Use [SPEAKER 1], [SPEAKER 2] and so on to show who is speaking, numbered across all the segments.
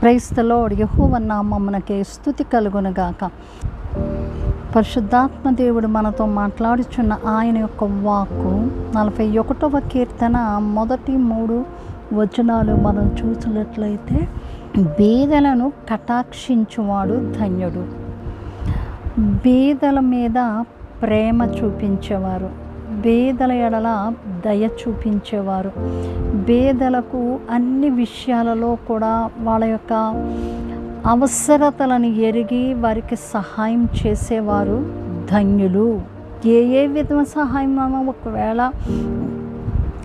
[SPEAKER 1] క్రైస్తలో యహోవ నామమునకే స్థుతి కలుగునుగాక. పరిశుద్ధాత్మ దేవుడు మనతో మాట్లాడుచున్న ఆయన యొక్క వాక్కు నలభై ఒకటవ కీర్తన మొదటి మూడు వచనాలు మనం చూసినట్లయితే బీదలను కటాక్షించువాడు ధన్యుడు. బీదల మీద ప్రేమ చూపించేవారు. బేదల ఎడల దయ చూపించేవారు. బేదలకు అన్ని విషయాలలో కూడా వాళ్ళ యొక్క అవసరతలను ఎరిగి వారికి సహాయం చేసేవారు ధన్యులు. ఏ ఏ విధమైన సహాయం అన్నా ఒకవేళ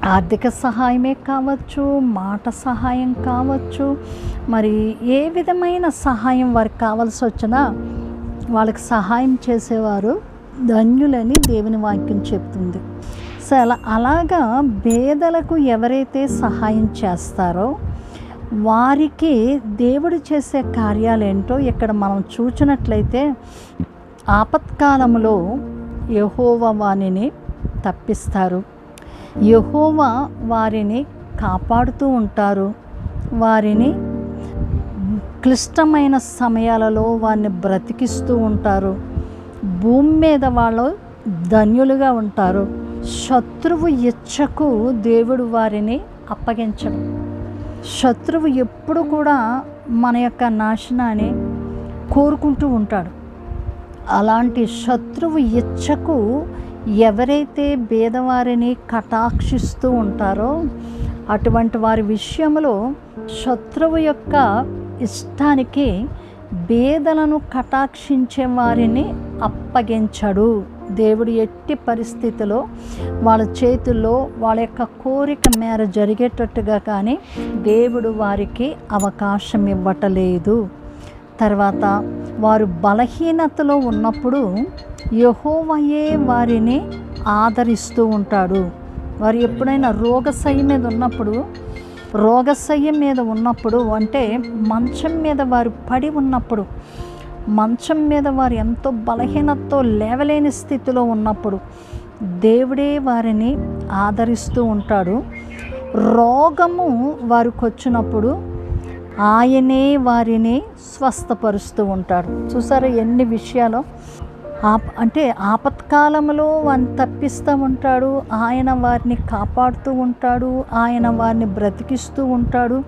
[SPEAKER 1] ఆర్థిక సహాయమే కావచ్చు మాట సహాయం కావచ్చు మరి ఏ విధమైన సహాయం వారికి కావాల్సి వచ్చినా వాళ్ళకి సహాయం చేసేవారు ధన్యులని దేవుని వాక్యం చెప్తుంది. సో అలా అలాగా పేదలకు ఎవరైతే సహాయం చేస్తారో వారికి దేవుడు చేసే కార్యాలేంటో ఇక్కడ మనం చూచినట్లయితే ఆపత్కాలంలో యహోవ వాణిని తప్పిస్తారు. యహోవా వారిని కాపాడుతూ ఉంటారు. వారిని క్లిష్టమైన సమయాలలో వారిని బ్రతికిస్తూ ఉంటారు. భూమి మీద వాళ్ళు ధన్యులుగా ఉంటారు. శత్రువు ఇచ్చకు దేవుడు వారిని అప్పగించడు. శత్రువు ఎప్పుడు కూడా మన యొక్క నాశనాన్ని కోరుకుంటూ ఉంటాడు. అలాంటి శత్రువు ఇచ్చకు ఎవరైతే భేదవారిని కటాక్షిస్తూ ఉంటారో అటువంటి వారి విషయంలో శత్రువు యొక్క ఇష్టానికి బేదలను కటాక్షించే వారిని అప్పగించడు. దేవుడు ఎట్టి పరిస్థితిలో వాళ్ళ చేతుల్లో వాళ్ళ యొక్క కోరిక మేర జరిగేటట్టుగా కానీ దేవుడు వారికి అవకాశం ఇవ్వటలేదు. తర్వాత వారు బలహీనతలో ఉన్నప్పుడు యహోవయే వారిని ఆదరిస్తూ ఉంటాడు. వారు ఎప్పుడైనా రోగశయ్య మీద ఉన్నప్పుడు రోగశయ్యం మీద ఉన్నప్పుడు అంటే మంచం మీద వారు పడి ఉన్నప్పుడు మంచం మీద వారు ఎంతో బలహీనతతో లేవలేని స్థితిలో ఉన్నప్పుడు దేవుడే వారిని ఆదరిస్తూ ఉంటాడు. రోగము వారికి వచ్చినప్పుడు ఆయనే వారిని స్వస్థపరుస్తూ ఉంటాడు. చూసారా ఎన్ని విషయాలు? ఆప అంటే ఆపత్కాలంలో వారిని తప్పిస్తూ ఉంటాడు ఆయన వారిని కాపాడుతూ ఉంటాడు ఆయన వారిని బ్రతికిస్తూ ఉంటాడు.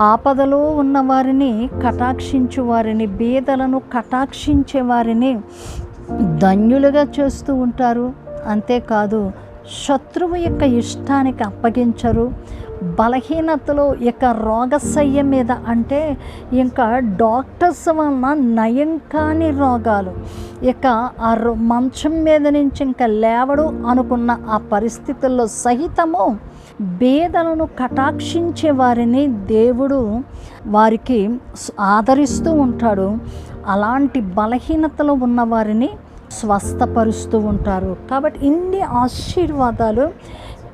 [SPEAKER 1] ఆపదలో ఉన్న వారిని కటాక్షించు వారిని బీదలను కటాక్షించే వారిని ధన్యులుగా చేస్తూ ఉంటారు. అంతేకాదు శత్రువు యొక్క ఇష్టానికి అప్పగించరు. బలహీనతలో ఇక రోగశయ్య మీద అంటే ఇంకా డాక్టర్స్ వలన నయం కాని రోగాలు. ఇక ఆ రో- మంచం మీద నుంచి ఇంకా లేవడు అనుకున్న ఆ పరిస్థితుల్లో సహితము బేదలను కటాక్షించే వారిని దేవుడు వారికి ఆదరిస్తూ ఉంటాడు. అలాంటి బలహీనతలో ఉన్న వారిని స్వస్థపరుస్తూ ఉంటారు. కాబట్టి ఇన్ని ఆశీర్వాదాలు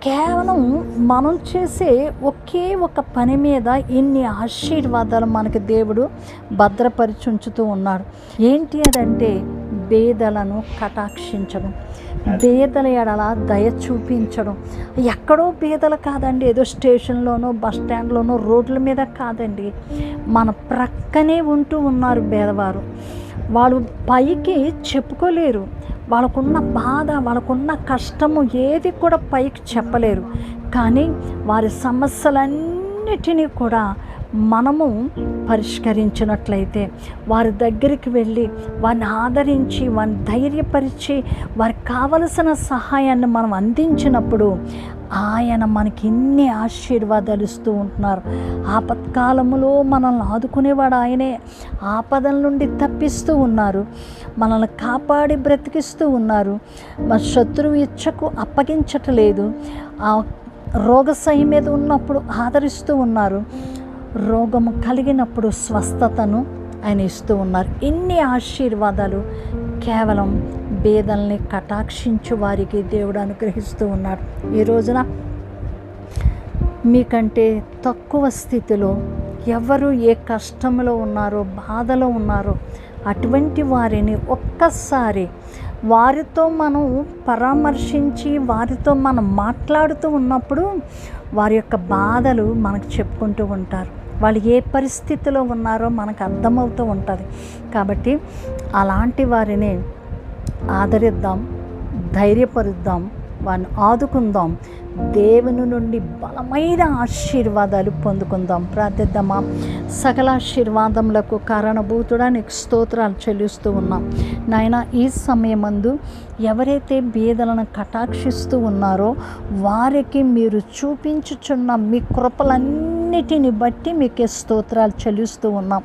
[SPEAKER 1] కేవలం మనం చేసే ఒకే ఒక పని మీద ఇన్ని ఆశీర్వాదాలు మనకి దేవుడు భద్రపరిచి ఉంచుతూ ఉన్నాడు ఏంటి అదంటే బేదలను కటాక్షించడం బేదల ఎడల దయ చూపించడం. ఎక్కడో బేదలు కాదండి ఏదో స్టేషన్లోనో బస్ స్టాండ్లోనో రోడ్ల మీద కాదండి. మన ప్రక్కనే ఉంటూ ఉన్నారు బేదవారు. వాళ్ళు పైకి చెప్పుకోలేరు. వాళ్ళకున్న బాధ వాళ్ళకున్న కష్టము ఏది కూడా పైకి చెప్పలేరు. కానీ వారి సమస్యలన్నిటినీ కూడా మనము పరిష్కరించినట్లయితే వారి దగ్గరికి వెళ్ళి వారిని ఆదరించి వారిని ధైర్యపరిచి వారికి కావలసిన సహాయాన్ని మనం అందించినప్పుడు ఆయన మనకి ఇన్ని ఆశీర్వాదాలు ఇస్తూ ఉంటున్నారు. ఆపత్కాలములో మనల్ని ఆదుకునేవాడు ఆయనే. ఆపదల నుండి తప్పిస్తూ ఉన్నారు. మనల్ని కాపాడి బ్రతికిస్తూ ఉన్నారు. మన శత్రువు ఇచ్చకు అప్పగించట్లేదు. ఆ రోగశై మీద ఉన్నప్పుడు ఆదరిస్తూ ఉన్నారు. రోగము కలిగినప్పుడు స్వస్థతను ఆయన ఇస్తూ ఉన్నారు. ఇన్ని ఆశీర్వాదాలు కేవలం బేదల్ని కటాక్షించు వారికి దేవుడు అనుగ్రహిస్తూ ఉన్నాడు. ఈ రోజున మీకంటే తక్కువ స్థితిలో ఎవరు ఏ కష్టంలో ఉన్నారో బాధలో ఉన్నారో అటువంటి వారిని ఒక్కసారి వారితో మనం పరామర్శించి వారితో మనం మాట్లాడుతూ ఉన్నప్పుడు వారి యొక్క బాధలు మనకు చెప్పుకుంటూ ఉంటారు. వాళ్ళు ఏ పరిస్థితిలో ఉన్నారో మనకు అర్థమవుతూ ఉంటుంది. కాబట్టి అలాంటి వారిని ఆదరిద్దాం ధైర్యపరుద్దాం వారిని ఆదుకుందాం దేవుని నుండి బలమైన ఆశీర్వాదాలు పొందుకుందాం ప్రార్థిద్దామా? సకల ఆశీర్వాదములకు కారణభూతుడా నీకు స్తోత్రాలు చెల్లిస్తూ ఉన్నాం. నాయన ఈ సమయమందు ఎవరైతే బీదలను కటాక్షిస్తూ ఉన్నారో వారికి మీరు చూపించుచున్న మీ కృపలన్నీ అన్నిటిని బట్టి మీకే స్తోత్రాలు చెల్లిస్తూ ఉన్నాం.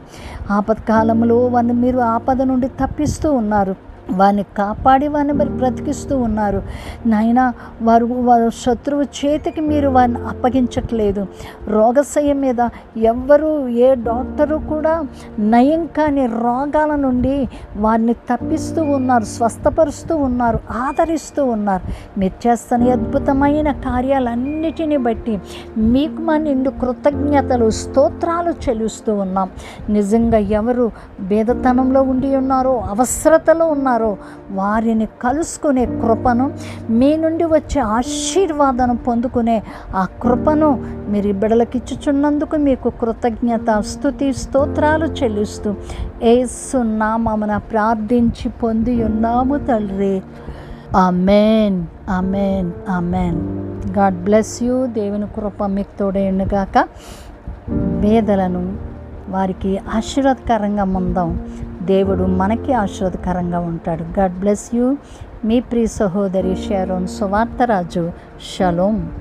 [SPEAKER 1] ఆపత్కాలంలో వారిని మీరు ఆపద నుండి తప్పిస్తూ ఉన్నారు. వారిని కాపాడి వారిని మరి బ్రతికిస్తూ ఉన్నారు. నాయన వారు వారు శత్రువు చేతికి మీరు వారిని అప్పగించట్లేదు. రోగశయం మీద ఎవ్వరూ ఏ డాక్టరు కూడా నయం కాని రోగాల నుండి వారిని తప్పిస్తూ ఉన్నారు స్వస్థపరుస్తూ ఉన్నారు ఆదరిస్తూ ఉన్నారు. మీరు చేస్తున్న అద్భుతమైన కార్యాలన్నిటిని బట్టి మీకు మా నిండు కృతజ్ఞతలు స్తోత్రాలు చెల్లిస్తూ ఉన్నాం. నిజంగా ఎవరు భేదతనంలో ఉండి ఉన్నారో అవసరతలో ఉన్నారు. వారిని కలుసుకునే కృపను మీ నుండి వచ్చే ఆశీర్వాదం పొందుకునే ఆ కృపను మీరు ఈ ఇచ్చుచున్నందుకు మీకు కృతజ్ఞత స్థుతి స్తోత్రాలు చెల్లిస్తూ ఏసున్నామన ప్రార్థించి పొంది ఉన్నాము తండ్రి. Amen amen amen God bless you. దేవుని కృప మీకు తోడేండుగాక వేదలను వారికి ఆశీర్వాదకరంగా ఉందాం దేవుడు మనకి ఆశీర్వాదకరంగా ఉంటాడు. God bless you. మీ ప్రియ సహోదరి షారోన్ సువార్తరాజు. షలోం.